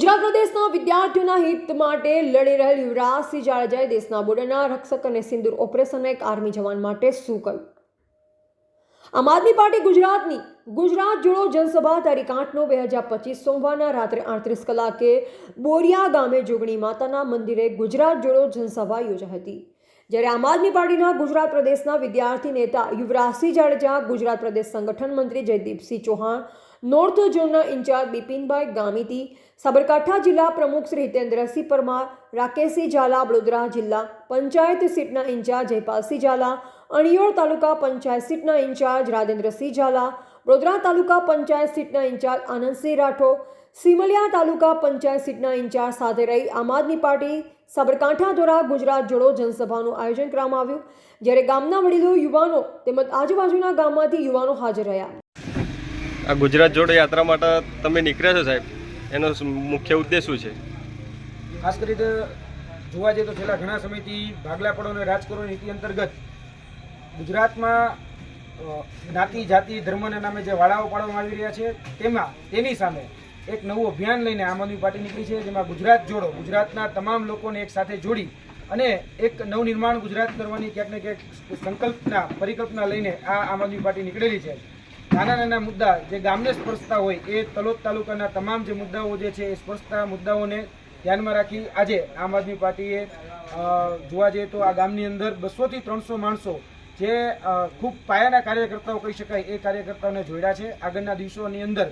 ગુજરાત પ્રદેશના વિદ્યાર્થીઓના હિત માટે લડી રહેલ યુવરાજસિંહ જાડેજાએ દેશના બોર્ડરના રક્ષક અને સિંદૂર ઓપરેશનના એક આર્મી જવાન માટે શું કહ્યું? આમ આદમી પાર્ટી ગુજરાતની ગુજરાત જોડો જનસભા તારીખ આઠનો બે હજાર પચીસ સોમવારના રાત્રે આડત્રીસ કલાકે બોરિયા ગામે જોગણી માતાના મંદિરે ગુજરાત જોડો જનસભા યોજાઈ હતી. જ્યારે આમ આદમી પાર્ટીના ગુજરાત પ્રદેશના વિદ્યાર્થી નેતા યુવરાજસિંહ જાડેજા, ગુજરાત પ્રદેશ સંગઠન મંત્રી જયદીપસિંહ ચૌહાણ, નોર્થ ઝોનના ઇન્ચાર્જ બિપિનભાઈ ગામિતી સાબરકાંઠા જિલ્લા પ્રમુખ શ્રી હિતેન્દ્રસિંહ પરમાર, રાકેશસિંહ ઝાલા, વડોદરા જિલ્લા પંચાયત સીટના ઇન્ચાર્જ જયપાલસિંહ ઝાલા અણિયોળ તાલુકા પંચાયત સીટના ઇન્ચાર્જ રાજેન્દ્રસિંહ ઝાલા, વડોદરા તાલુકા પંચાયત સીટના ઇન્ચાર્જ આનંદસિંહ રાઠોડ, સિમલિયા તાલુકા પંચાયત સીટના ઇન્ચાર્જ સાથે રહી આમ આદમી પાર્ટી સાબરકાંઠા દ્વારા ગુજરાત જોડો જનસભાનું આયોજન કરવામાં આવ્યું. જ્યારે ગામના વડીલો, યુવાનો તેમજ આજુબાજુના ગામમાંથી યુવાનો હાજર રહ્યા. આ ગુજરાત જોડો યાત્રા માટે તમે નીકળ્યા છો સાહેબ? એનો મુખ્ય ઉદ્દેશ શું છે? ખાસ કરીને જોવા જઈએ તો છેલ્લા ઘણા સમયથી ભાગલા પડો અને રાજકરો નીતિ અંતર્ગત ગુજરાતમાં જ્ઞાતિ, જાતિ ધર્મના નામે જે વાળાઓ પાડવામાં આવી રહ્યા છે, તેમાં, તેની સામે એક નવું અભિયાન લઈને આમ આદમી પાર્ટી નીકળી છે, જેમાં ગુજરાત જોડો, ગુજરાતના તમામ લોકોને એક સાથે જોડી અને એક નવનિર્માણ ગુજરાત કરવાની ક્યાંક ને ક્યાંક સંકલ્પના, પરિકલ્પના લઈને આ આમ આદમી પાર્ટી નીકળેલી છે. નાના નાના મુદ્દા જે ગામને સ્પર્શતા હોય એ તલોદ તાલુકાના તમામ જે મુદ્દાઓ જે છે એ સ્પર્શતા મુદ્દાઓને ધ્યાનમાં રાખી આજે આમ આદમી પાર્ટીએ જોવા જઈએ તો આ ગામની અંદર બસોથી ત્રણસો માણસો જે ખૂબ પાયાના કાર્યકર્તાઓ કહી શકાય એ કાર્યકર્તાઓને જોડ્યા છે. આગળના દિવસોની અંદર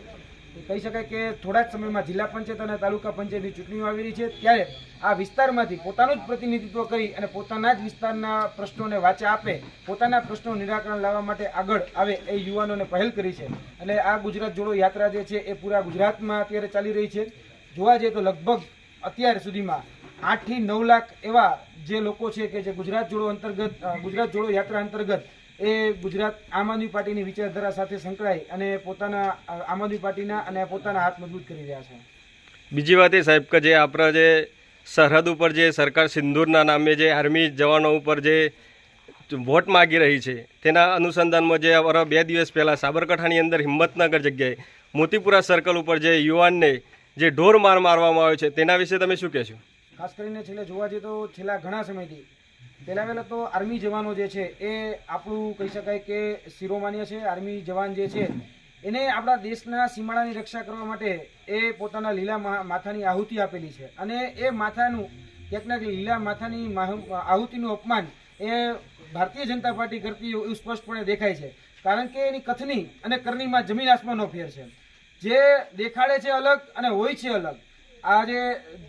કહી શકાય કે થોડા જ સમયમાં જિલ્લા પંચાયત અને તાલુકા પંચાયતની ચૂંટણીઓ આવી રહી છે. ત્યારે આ વિસ્તારમાંથી પોતાનું જ પ્રતિનિધિત્વ કરી અને પોતાના જ વિસ્તારના પ્રશ્નોને વાચા આપે, પોતાના પ્રશ્નો નિરાકરણ લાવવા માટે આગળ આવે એ યુવાનોને પહેલ કરી છે. અને આ ગુજરાત જોડો યાત્રા જે છે એ પૂરા ગુજરાતમાં અત્યારે ચાલી રહી છે. જોવા જઈએ તો લગભગ અત્યાર સુધીમાં આઠથી નવ લાખ એવા જે લોકો છે કે જે ગુજરાત જોડો અંતર્ગત, ગુજરાત જોડો યાત્રા અંતર્ગત એ ગુજરાત આમ આદમી પાર્ટીની વિચારધારા સાથે સંકળાઈ અને પોતાના આમ આદમી પાર્ટીના અને પોતાના હાથ મજબૂત કરી રહ્યા છે. બીજી વાત એ સાહેબ કે જે આપણા જે સરહદ ઉપર જે સરકાર સિંદૂરના નામે જે આર્મી જવાનો ઉપર જે વોટ માગી રહી છે તેના અનુસંધાનમાં જે અમારા બે દિવસ પહેલાં સાબરકાંઠાની અંદર હિંમતનગર જગ્યાએ મોતીપુરા સર્કલ ઉપર જે યુવાનને જે ઢોર માર મારવામાં આવ્યો છે તેના વિશે તમે શું કહેશો? ખાસ કરીને છેલ્લે જોવા જઈએ તો છેલ્લા ઘણા સમયથી પહેલા પહેલાં તો આર્મી જવાનો જે છે એ આપણું કહી શકાય કે શિરોમાન્ય છે, આર્મી જવાન જે છે, એને આપણા દેશના સીમાડાની રક્ષા કરવા માટે એ પોતાના લીલા માથાની આહુતિ આપેલી છે. અને એ માથાનું, ક્યાંક ના લીલા માથાની આહુતિનું અપમાન એ ભારતીય જનતા પાર્ટી કરતી એવું સ્પષ્ટપણે દેખાય છે. કારણ કે એની કથની અને કરણીમાં જમીન આસમાનનો ફેર છે. જે દેખાડે છે અલગ અને હોય છે અલગ. આજે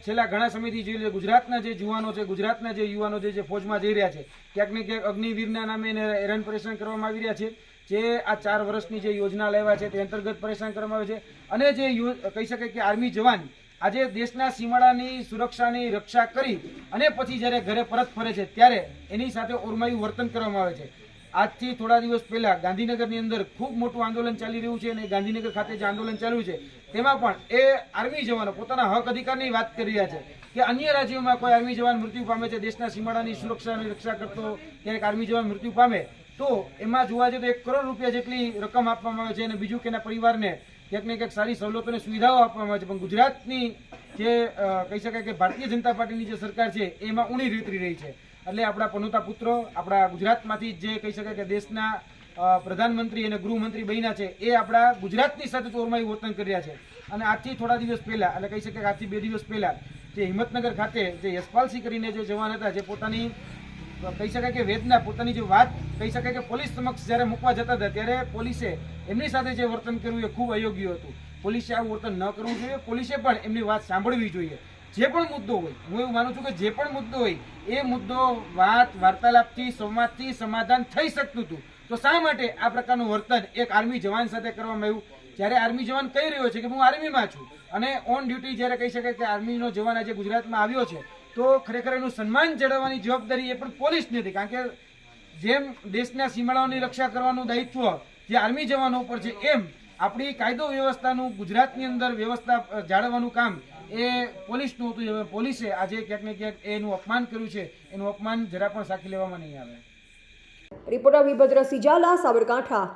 છેલ્લા ઘણા સમયથી જોઈ લે ગુજરાતના જે જુવાનો છે, ગુજરાતના જે યુવાનો છે, જે ફોજમાં જઈ રહ્યા છે, ક્યાંક ને ક્યાંક અગ્નિવીરના નામે એને હેરાન પરેશાન કરવામાં આવી રહ્યા છે. જે આ ચાર વર્ષની જે યોજના લેવા છે, તે અંતર્ગત પરેશાન કરવામાં આવે છે. અને જે કહી શકાય કે આર્મી જવાન આજે દેશના સીમાડાની સુરક્ષાની રક્ષા કરી અને પછી જ્યારે ઘરે પરત ફરે છે, ત્યારે એની સાથે ઓરમાયું વર્તન કરવામાં આવે છે. આજથી થોડા દિવસ પહેલા ગાંધીનગરની અંદર ખૂબ મોટું આંદોલન ચાલી રહ્યું છે અને ગાંધીનગર ખાતે જે આંદોલન ચાલ્યું છે, તેમાં પણ એ આર્મી જવાનો પોતાના હક અધિકારની વાત કરી રહ્યા છે કે અન્ય રાજ્યોમાં કોઈ આર્મી જવાન મૃત્યુ પામે છે, દેશના સીમાડાની સુરક્ષાની રક્ષા કરતો ક્યારેક આર્મી જવાન મૃત્યુ પામે, તો એમાં જોવા જઈએ તો એક કરોડ રૂપિયા જેટલી રકમ આપવામાં આવે છે અને બીજું કે પરિવારને ક્યાંક ને ક્યાંક સારી સવલતો અને સુવિધાઓ આપવામાં આવે છે. પણ ગુજરાતની જે કહી શકાય કે ભારતીય જનતા પાર્ટીની જે સરકાર છે, એમાં ઊણી રીતરી રહી છે. એટલે આપણા પનોતા પુત્રો, આપણા ગુજરાતમાંથી જે કહી શકાય કે દેશના પ્રધાનમંત્રી અને ગૃહમંત્રી બન્યા છે, એ આપણા ગુજરાતની સાથે ચોરમાયું વર્તન કરી રહ્યા છે. અને આજથી થોડા દિવસ પહેલાં, એટલે કહી શકાય કે આજથી બે દિવસ પહેલાં, જે હિંમતનગર ખાતે જે યશપાલસિંહ કરીને જે જવાન હતા, જે પોતાની કહી શકાય કે વેદના, પોતાની જે વાત, કહી શકાય કે પોલીસ સમક્ષ જ્યારે મૂકવા જતા હતા, ત્યારે પોલીસે એમની સાથે જે વર્તન કર્યું એ ખૂબ અયોગ્ય હતું. પોલીસે આવું વર્તન ન કરવું જોઈએ, પોલીસે પણ એમની વાત સાંભળવી જોઈએ. જે પણ મુદ્દો હોય, હું એવું માનું છું કે જે પણ મુદ્દો હોય, એ મુદ્દો વાત, વાર્તાલાપથી, સંવાદથી સમાધાન થઈ શકતું હતું. તો શા માટે આ પ્રકારનું વર્તન એક આર્મી જવાન સાથે કરવામાં આવ્યું? જ્યારે આર્મી જવાન કહી રહ્યો છે કે હું આર્મીમાં છું, અને ઓન ડ્યુટી જ્યારે કહી શકાય કે આર્મીનો જવાન આજે ગુજરાતમાં આવ્યો છે, તો ખરેખર એનું સન્માન જળવવાની જવાબદારી એ પણ પોલીસની હતી, કારણ કે જેમ દેશના સીમાડાઓની રક્ષા કરવાનું દાયિત્વ જે આર્મી જવાનો ઉપર છે, એમ આપણી કાયદો વ્યવસ્થાનું ગુજરાતની અંદર વ્યવસ્થા જાળવવાનું કામ એ પોલીસનું હતું હવે પોલીસે આજે ક્યાંક ને ક્યાંક એનું અપમાન કર્યું છે. એનું અપમાન જરા પણ સાખી લેવામાં નહીં આવે. રિપોર્ટર વિભદ્ર સિજાલા, સાબરકાંઠા.